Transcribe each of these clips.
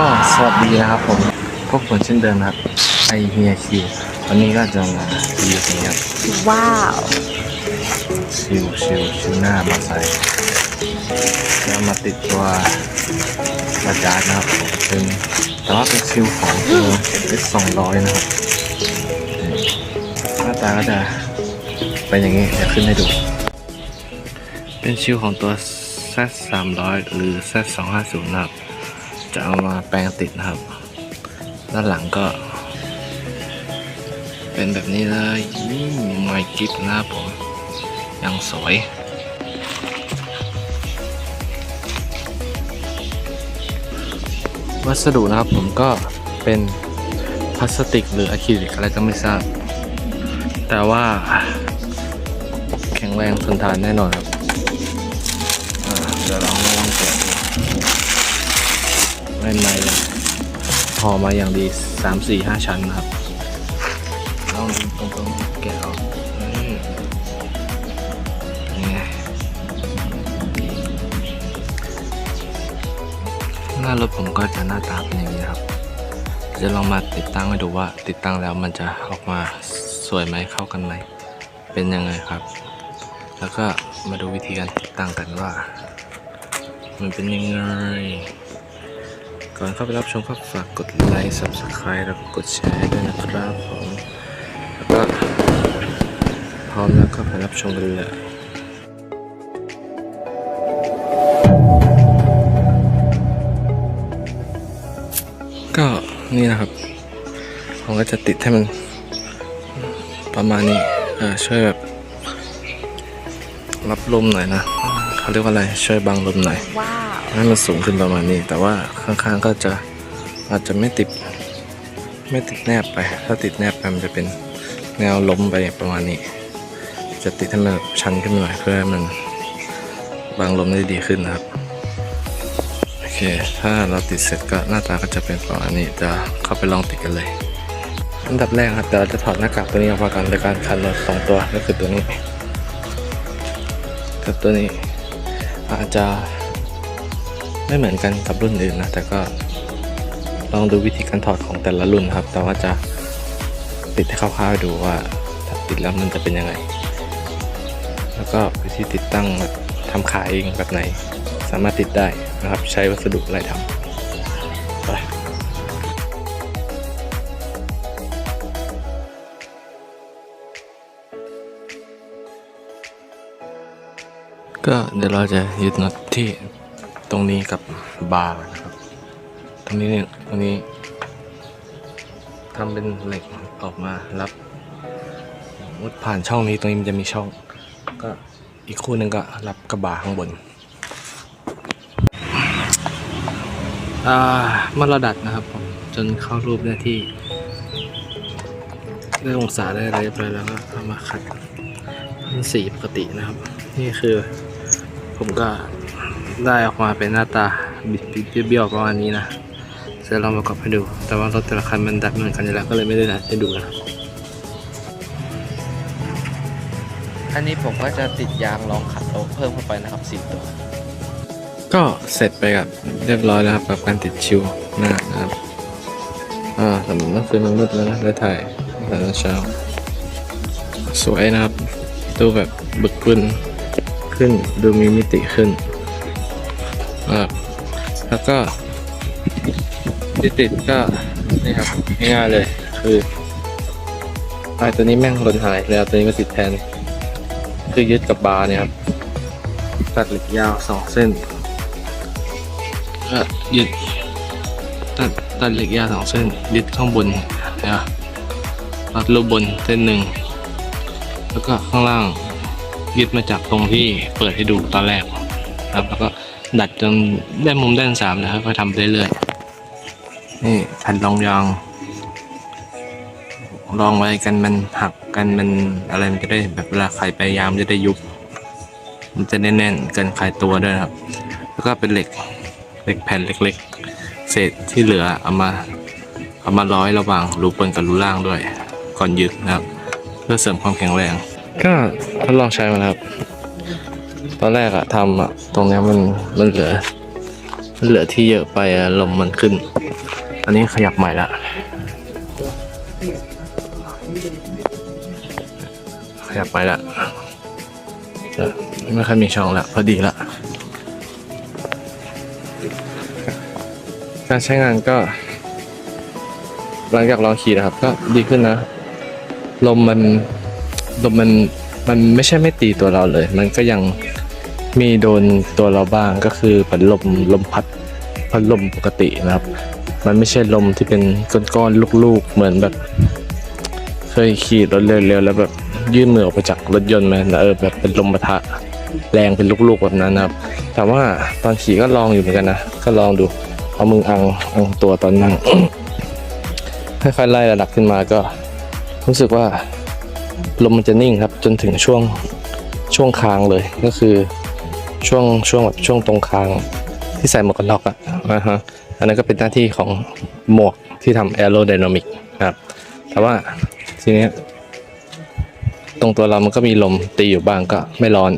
ก็สวัสดีนะครับผมพบกันเช่นเดิมนะครับไอเฮียคิววันนี้ก็จะมารีวิวนี้ครับว้าวชิวชิวชิวหน้ามาใส่แล้วมาติดตัวบาจาร์ดนะครับเป็นแต่ว่าเป็นชิวของตัวเอสสองร้อยนะครับนี่หน้าตาก็จะเป็นอย่างนี้เดี๋ยวขึ้นให้ดู เป็นชิวของตัว Z 300หรือ Z 250นะครับ จะเอามาแปลงติดนะครับ ด้านหลังก็ เป็นแบบนี้เลยนี่ไมกิฟนะครับผมยังสวยวัสดุนะครับผมก็เป็นพลาสติกหรืออะคริลิกอะไรก็ไม่ทราบ แต่ว่า แข็งแรงทนทานแน่นอนครับเดี๋ยวลองลองแกะ ดูไม่ไม่เลยพอมาอย่างดี3 4 5ชั้นนะครับลองดูตรงๆแกะออกนี่นี่ไงหน้ารถผมก็จะหน้าตาเป็นอย่างนี้นะครับ จะลองมาติดตั้งให้ดูว่าติดตั้งแล้วมันจะออกมาสวยไหมเข้ากันไหม เป็นยังไงครับ แล้วก็มาดูวิธีการติดตั้งกันว่า มันเป็นยังไง ก่อนเข้าไปรับชมก็ฝากกดไลค์ subscribe แล้วก็กดแชร์ด้วยนะครับผมแล้วก็พร้อมแล้วก็ไปรับชมกันเลยก็นี่นะครับผมก็จะติดให้มันประมาณนี้อ่าช่วยแบบรับลมหน่อยนะเขาเรียกว่าอะไรช่วยบังลมหน่อย ให้มันสูงขึ้นประมาณนี้ แต่ว่าข้างๆก็จะอาจจะไม่ติดไม่ติดแนบไป ถ้าติดแนบไปมันจะเป็นแนวล้มไปประมาณนี้ จะติดให้มันชันขึ้นหน่อยเพื่อให้มันบังลมได้ดีขึ้นนะครับโอเค ถ้าเราติดเสร็จก็หน้าตาก็จะเป็นประมาณนี้จะเข้าไปลองติดกันเลย อันดับแรกครับเดี๋ยวเราจะถอดหน้ากากตัวนี้ออกมาก่อนโดยการคันรถสองตัวก็คือตัวนี้กับตัวนี้อาจจะ ไม่เหมือนกันกับรุ่นอื่นนะ แต่ก็ลองดูวิธีการถอดของแต่ละรุ่นครับ แต่ว่าจะติดให้คร่าวๆดูว่าถ้าติดแล้วมันจะเป็นยังไง แล้วก็วิธีติดตั้งแบบทำขายเองแบบไหน สามารถติดได้นะครับ ใช้วัสดุอะไรทำไปก็เดี๋ยวเราจะยึดน็อตที่ ตรงนี้กับบาร์นะครับ ตรงนี้เนี่ยตรงนี้ทำเป็นเหล็กออกมารับมุดผ่านช่องนี้ตรงนี้มันจะมีช่อง ก็อีกคู่หนึ่งก็รับกระบาข้างบนอ่ามันระดับนะครับผมจนเข้ารูปได้ที่ได้องศาได้อะไรเรียบร้อยแล้วก็เอามาขัดเป็นสีปกตินะครับ นี่คือผมก็ ได้ออกมาเป็นหน้าตาบิดๆเบี้ยวๆประมาณนี้นะจะลองประกอบให้ดู แต่ว่ารถแต่ละคันมันดัดไม่เหมือนกันอยู่แล้วก็เลยไม่ได้ดัดให้ดูนะครับอันนี้ผมก็จะติดยางรองขัดโต๊ะเพิ่มเข้าไปนะครับสี่ตัว ก็เสร็จไปกับเรียบร้อยแล้วครับกับการติดชิวหน้านะครับอ่าสำหรับเมื่อคืนมันมืดแล้วนะได้ถ่ายตอนเช้า สวยนะครับ ดูแบบบึกบึนขึ้นดูมีมิติขึ้นนะครับ แล้วก็ที่ติดก็นี่ครับง่ายๆเลย คือไอตัวนี้แม่งหล่นหายแล้วตัวนี้มาติดแทน คือยึดกับบาร์เนี่ยครับตัดเหล็กยาวสองเส้นก็ยึดตัดตัดเหล็กยาวสองเส้น ยึดข้างบนนะตัดรูปบนเส้นหนึ่งแล้วก็ข้างล่างยึดมาจากตรงที่เปิดให้ดูตอนแรกครับแล้วก็ ดัดจนได้มุมด้านสามนะครับก็ทำไปเรื่อยๆนี่แผ่นรองยางรองไว้กันมันหักกันมันอะไรมันจะได้แบบเวลาใครไปยามนจะได้ยุบ มันจะแน่นเกินคลายตัวด้วยครับ แล้วก็เป็นเหล็กเหล็กแผ่นเล็กๆ เศษที่เหลือเอามาเอามาร้อยระหว่างรูบนกับรูล่างด้วย ก่อนยึดนะครับ เพื่อเสริมความแข็งแรง ก็ทดลองใช้มาครับ ตอนแรกอะทำอะตรงเนี้ยมันมันเหลือเหลือที่เยอะไปอะลมมันขึ้น อันนี้ขยับใหม่ละขยับไปละไม่ค่อยมีช่องละพอดีละการใช้งานก็ หลังจากลองขี่นะครับ ก็ดีขึ้นนะ ลมมันลมมันมันไม่ใช่ไม่ตีตัวเราเลย มันก็ยัง มีโดนตัวเราบ้างก็คือเป็นลมลมพัดพัดลมปกตินะครับ มันไม่ใช่ลมที่เป็นก้อนๆลูกๆ เหมือนแบบ เคยขี่รถเร็วๆแล้วแบบยื่นมือออกไปจากรถยนต์ไหมแล้วเออแบบเป็นลมปะทะแรงเป็นลูกๆแบบนั้นนะครับ แต่ว่าตอนขี่ก็ลองอยู่เหมือนกันนะก็ลองดูเอามืออังอังตัวตอนนั่งค่อยๆไล่ระดับขึ้นมาก็ รู้สึกว่าลมมันจะนิ่งครับ จนถึงช่วงช่วงคางเลยก็คือ ช่วงช่วงแบบช่วงตรงคางที่ใส่หมวกกันน็อกอะนะฮะอันนั้นก็เป็นหน้าที่ของหมวกที่ทำแอโรไดนามิกครับ แต่ว่าทีนี้ตรงตัวเรามันก็มีลมตีอยู่บ้างก็ไม่ร้อน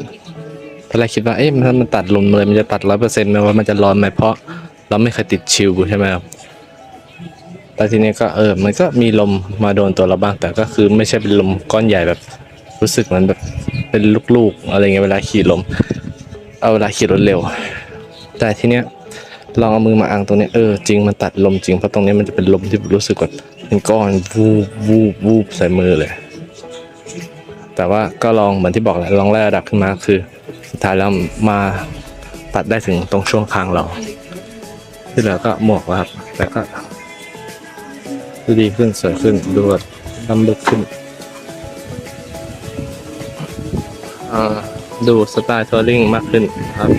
ตอนแรกคิดว่าเอ๊ะมันมันตัดลมเลยมันจะตัดร้อยเปอร์เซ็นต์ไหมว่ามันจะร้อนไหมเพราะเราไม่เคยติดชิลใช่ไหมครับแต่ทีนี้ก็เออมันก็มีลมมาโดนตัวเราบ้าง แต่ก็คือไม่ใช่เป็นลมก้อนใหญ่แบบรู้สึกเหมันแบบเป็นลูกๆอะไรเงี้ยเวลาขี่ลม เอาเวลาขี่รถเร็ว แต่ทีเนี้ยลองเอามือมาอังตรงเนี้ยเออจริงมันตัดลมจริงเพราะตรงเนี้ยมันจะเป็นลมที่รู้สึกแบบเป็นก้อนวูบวูบวูบใส่มือเลย แต่ว่าก็ลองเหมือนที่บอกแหละลองไล่ระดับขึ้นมาคือ สุดท้ายแล้วมาตัดได้ถึงตรงช่วงคางเรา ที่เหลือก็หมวกแล้วครับแต่ก็ดูดีขึ้นสวยขึ้นดูแบบล้ำลึกขึ้นอ่า ดูสไตล์ทัวริงมากขึ้นครับ